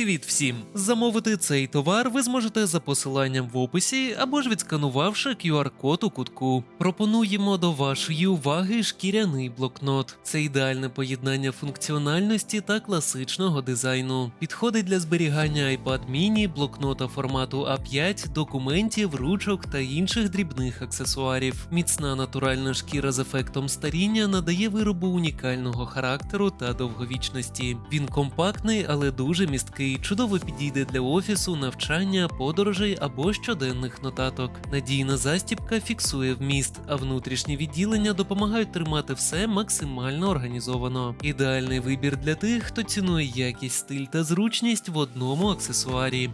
Привіт всім! Замовити цей товар ви зможете за посиланням в описі або ж відсканувавши QR-код у кутку. Пропонуємо до вашої уваги шкіряний блокнот. Це ідеальне поєднання функціональності та класичного дизайну. Підходить для зберігання iPad mini, блокнота формату A5, документів, ручок та інших дрібних аксесуарів. Міцна натуральна шкіра з ефектом старіння надає виробу унікального характеру та довговічності. Він компактний, але дуже місткий, чудово підійде для офісу, навчання, подорожей або щоденних нотаток. Надійна застібка фіксує вміст, а внутрішні відділення допомагають тримати все максимально організовано. Ідеальний вибір для тих, хто цінує якість, стиль та зручність в одному аксесуарі.